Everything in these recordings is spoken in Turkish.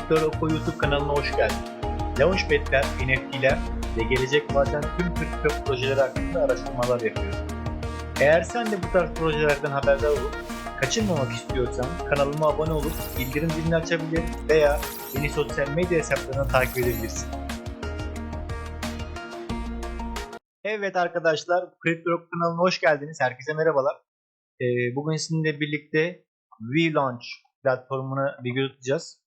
Kripto Roko YouTube kanalına hoş geldin. Launchpad'ler, NFT'ler ve gelecek vaden tüm kripto projeleri hakkında araştırmalar yapıyor. Eğer sen de bu tarz projelerden haberdar olup kaçırmamak istiyorsan kanalıma abone olup bildirim zilini açabilir veya beni sosyal medya hesaplarından takip edebilirsin. Evet arkadaşlar, Rock kanalına hoş geldiniz. Herkese merhabalar. Ee, bugün sizinle birlikte VLaunch platformuna bir göz atacağız.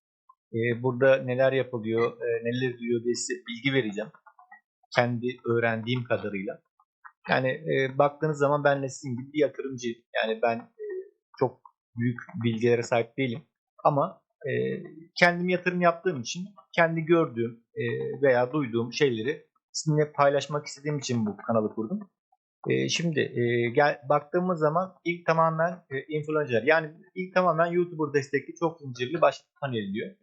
Ee, burada neler yapılıyor, e, neler diyor diye size bilgi vereceğim. Kendi öğrendiğim kadarıyla. Yani e, baktığınız zaman ben de sizin gibi bir yatırımcı. Yani ben e, çok büyük bilgilere sahip değilim. Ama e, kendim yatırım yaptığım için kendi gördüğüm veya duyduğum şeyleri sizinle paylaşmak istediğim için bu kanalı kurdum. Şimdi e, gel, baktığımız zaman ilk tamamen influencer yani ilk tamamen YouTuber destekli çok zincirli başlık panel diyor.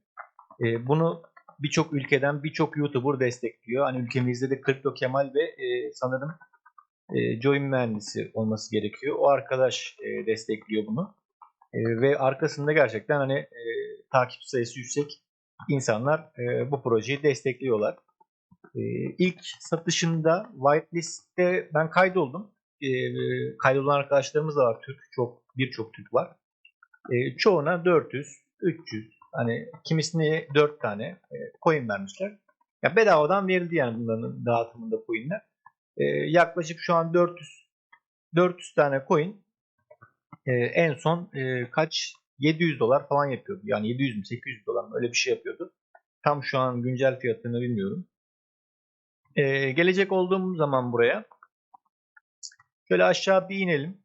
E, bunu birçok ülkeden birçok YouTuber destekliyor. Hani ülkemizde de Kripto Kemal ve e, sanırım e, Join mühendisi olması gerekiyor. O arkadaş e, destekliyor bunu. E, ve arkasında gerçekten hani e, takip sayısı yüksek insanlar e, bu projeyi destekliyorlar. E, ilk satışında whitelist'te ben kaydoldum. E, kaydolan arkadaşlarımız da var Türk. Çok birçok Türk var. E, çoğuna 400, 300 hani kimisine 4 tane e, coin vermişler. Ya bedavadan verildi yani bunların dağıtımında coinler. E, yaklaşık şu an 400 400 tane coin e, en son e, kaç 700 dolar falan yapıyordu. Yani 700 mü 800 dolar mı öyle bir şey yapıyordu. Tam şu an güncel fiyatını bilmiyorum. Gelecek olduğum zaman buraya şöyle aşağı bir inelim.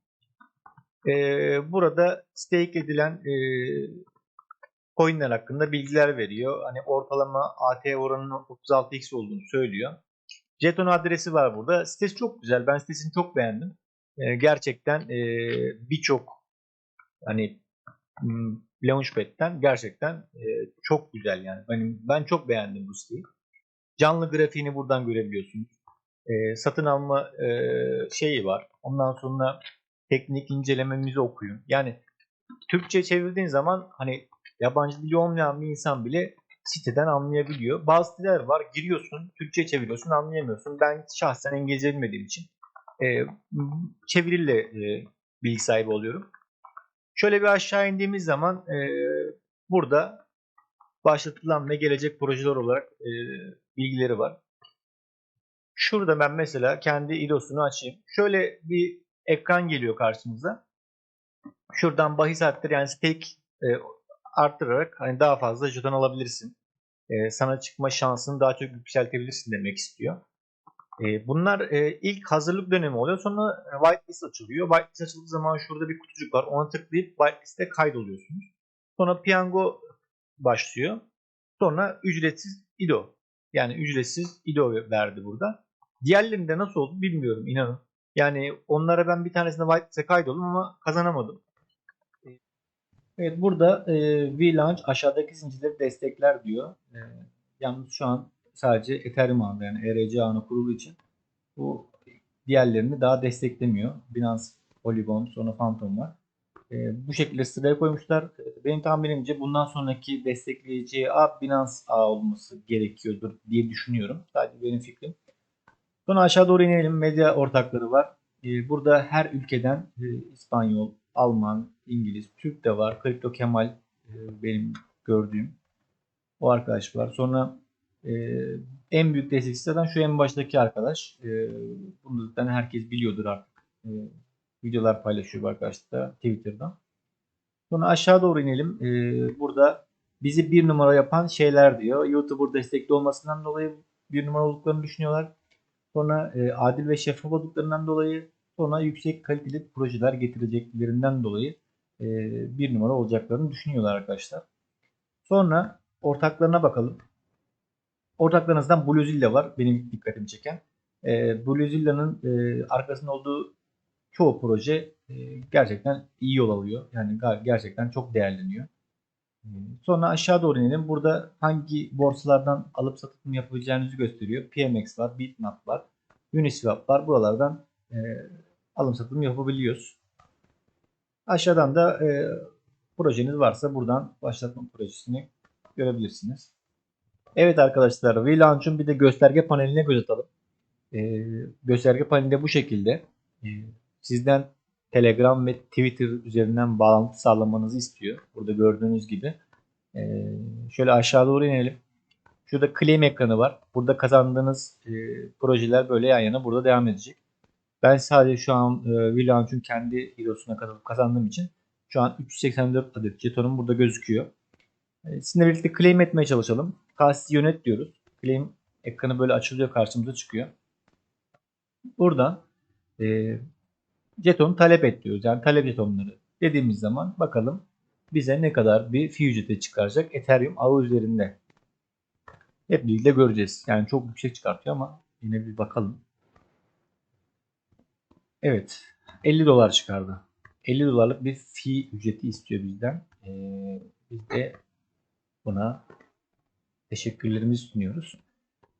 Burada stake edilen coinler hakkında bilgiler veriyor. Hani ortalama AT oranının 36x olduğunu söylüyor. Jeton adresi var burada. Sitesi çok güzel. Ben sitesini çok beğendim. Ee, gerçekten e, birçok hani hmm, Launchpad'den gerçekten e, çok güzel yani. Benim ben çok beğendim bu siteyi. Canlı grafiğini buradan görebiliyorsunuz. E, satın alma e, şeyi var. Ondan sonra teknik incelememizi okuyun. Yani Türkçe çevirdiğin zaman hani yabancı dili olmayan bir insan bile siteden anlayabiliyor. Bazı siteler var. Giriyorsun, Türkçe çeviriyorsun, anlayamıyorsun. Ben şahsen İngilizce bilmediğim için e, çeviriyle e, bilgi sahibi oluyorum. Şöyle bir aşağı indiğimiz zaman e, burada başlatılan ve gelecek projeler olarak e, bilgileri var. Şurada ben mesela kendi IDO'sunu açayım. Şöyle bir ekran geliyor karşımıza. Şuradan bahis arttır yani stake e, arttırarak hani daha fazla jeton alabilirsin. E, sana çıkma şansını daha çok yükseltebilirsin demek istiyor. E, bunlar e, ilk hazırlık dönemi oluyor. Sonra e, whitelist açılıyor. Whitelist açıldığı zaman şurada bir kutucuk var. Ona tıklayıp whitelist'e kaydoluyorsunuz. Sonra piyango başlıyor. Sonra ücretsiz IDO. Yani ücretsiz IDO verdi burada. Diğerlerinde nasıl oldu bilmiyorum inanın. Yani onlara ben bir tanesinde whitelist'e kaydoldum ama kazanamadım. Evet burada e, VLaunch aşağıdaki zincirleri destekler diyor. E, yalnız şu an sadece Ethereum ağında yani ERC ağına kurulu için bu diğerlerini daha desteklemiyor. Binance, Polygon, sonra Phantom var. E, bu şekilde sıraya koymuşlar. Benim tahminimce bundan sonraki destekleyici ağ Binance ağ olması gerekiyordur diye düşünüyorum. Sadece benim fikrim. Sonra aşağı doğru inelim. Medya ortakları var. E, burada her ülkeden e, İspanyol, Alman, İngiliz, Türk de var. Kripto Kemal e, benim gördüğüm. O arkadaş var. Sonra e, en büyük destekçilerden şu en baştaki arkadaş. E, bunu zaten herkes biliyordur artık. E, videolar paylaşıyor bu arkadaş da Twitter'dan. Sonra aşağı doğru inelim. Burada bizi bir numara yapan şeyler diyor. YouTuber destekli olmasından dolayı bir numara olduklarını düşünüyorlar. Sonra e, adil ve şeffaf olduklarından dolayı sonra yüksek kaliteli projeler getireceklerinden dolayı e, bir numara olacaklarını düşünüyorlar arkadaşlar. Sonra ortaklarına bakalım. Ortaklarınızdan Bluezilla var. Benim dikkatimi çeken. E, Bluezilla'nın e, arkasında olduğu çoğu proje gerçekten iyi yol alıyor. Yani gerçekten çok değerleniyor. Sonra aşağı doğru inelim. Burada hangi borsalardan alıp satım yapabileceğinizi gösteriyor. PMX var, Bitmap var, Uniswap var. Buralardan e, alım satım yapabiliyoruz. Aşağıdan da e, projeniz varsa buradan başlatma projesini görebilirsiniz. Evet arkadaşlar VLaunch'un bir de gösterge paneline göz atalım. Ee, gösterge panelinde bu şekilde. Ee, sizden Telegram ve Twitter üzerinden bağlantı sağlamanızı istiyor. Burada gördüğünüz gibi. Ee, şöyle aşağı doğru inelim. Şurada claim ekranı var. Burada kazandığınız e, projeler böyle yan yana burada devam edecek. Ben sadece şu an e, VLaunch'un kendi hero'suna katılıp kazandığım için şu an 384 adet jetonum burada gözüküyor. E, sizinle birlikte claim etmeye çalışalım. Kasti yönet diyoruz. Claim ekranı böyle açılıyor karşımıza çıkıyor. Buradan e, jeton talep et diyoruz. Yani talep jetonları dediğimiz zaman bakalım bize ne kadar bir ücreti çıkaracak Ethereum ağı üzerinde. Hep birlikte göreceğiz. Yani çok yüksek çıkartıyor ama yine bir bakalım. Evet. 50 dolar çıkardı. 50 dolarlık bir fee ücreti istiyor bizden. Ee, biz de buna teşekkürlerimizi sunuyoruz.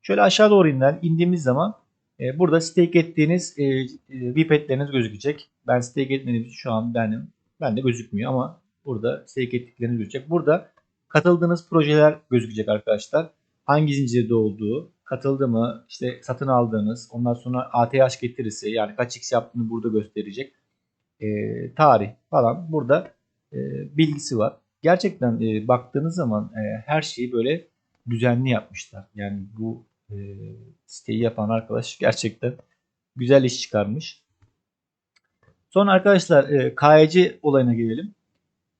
Şöyle aşağı doğru inen, indiğimiz zaman e, burada stake ettiğiniz e, e, VPET'leriniz gözükecek. Ben stake etmediğim şu an benim ben de gözükmüyor ama burada stake ettikleriniz gözükecek. Burada katıldığınız projeler gözükecek arkadaşlar. Hangi zincirde olduğu, katıldı mı, işte satın aldığınız, ondan sonra ATH getirisi yani kaç x yaptığını burada gösterecek. E, tarih falan burada e, bilgisi var. Gerçekten e, baktığınız zaman e, her şeyi böyle düzenli yapmışlar. Yani bu e, siteyi yapan arkadaş gerçekten güzel iş çıkarmış. Sonra arkadaşlar e, KYC olayına gelelim.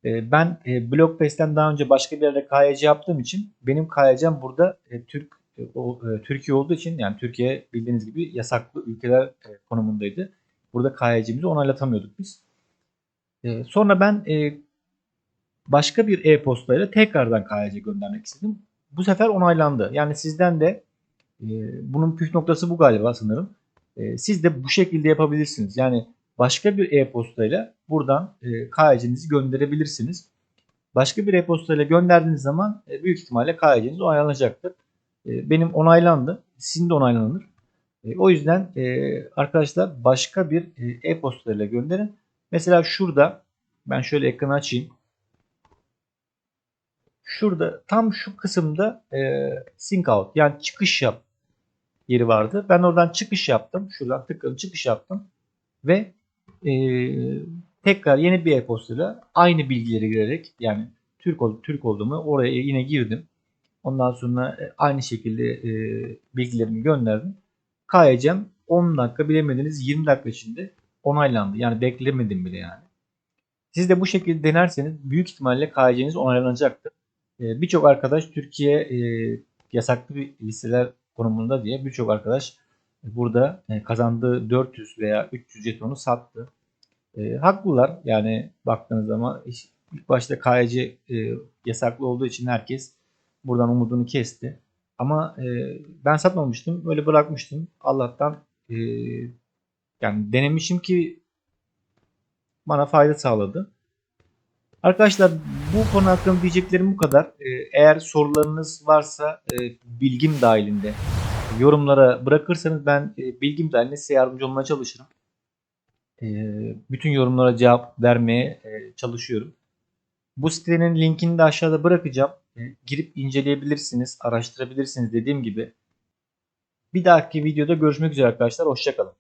E, ben e, Blockbast'ten daha önce başka bir yerde KYC yaptığım için benim KYC'm burada e, Türk o, e, Türkiye olduğu için yani Türkiye bildiğiniz gibi yasaklı ülkeler e, konumundaydı. Burada KYC'mizi onaylatamıyorduk biz. E, sonra ben e, başka bir e-postayla tekrardan KYC göndermek istedim. Bu sefer onaylandı. Yani sizden de e, bunun püf noktası bu galiba sanırım. E, siz de bu şekilde yapabilirsiniz. Yani başka bir e-postayla buradan e, KYC'nizi gönderebilirsiniz. Başka bir e-postayla gönderdiğiniz zaman e, büyük ihtimalle KYC'niz onaylanacaktır. E, benim onaylandı. Sizin de onaylanır. E, o yüzden e, arkadaşlar başka bir e, e-postayla gönderin. Mesela şurada ben şöyle ekranı açayım. Şurada tam şu kısımda sync out yani çıkış yap yeri vardı. Ben oradan çıkış yaptım. Şuradan tıkladım çıkış yaptım. Ve e, tekrar yeni bir e-postayla aynı bilgileri girerek yani Türk, ol, Türk olduğumu oraya yine girdim. Ondan sonra e, aynı şekilde e, bilgilerimi gönderdim. KYC'm 10 dakika bilemediniz 20 dakika içinde onaylandı. Yani beklemedim bile yani. Siz de bu şekilde denerseniz büyük ihtimalle KYC'niz onaylanacaktır. E, Birçok arkadaş Türkiye e, yasaklı listeler konumunda diye birçok arkadaş burada e, kazandığı 400 veya 300 jetonu sattı. E, haklılar yani baktığınız zaman ilk başta KYC e, yasaklı olduğu için herkes buradan umudunu kesti. Ama e, ben satmamıştım. Böyle bırakmıştım. Allah'tan e, yani denemişim ki bana fayda sağladı. Arkadaşlar bu konu hakkında diyeceklerim bu kadar. E, eğer sorularınız varsa e, bilgim dahilinde yorumlara bırakırsanız ben e, bilgim dahilinde size yardımcı olmaya çalışırım. E, bütün yorumlara cevap vermeye e, çalışıyorum. Bu sitenin linkini de aşağıda bırakacağım. E, girip inceleyebilirsiniz, araştırabilirsiniz dediğim gibi. Bir dahaki videoda görüşmek üzere arkadaşlar. Hoşçakalın.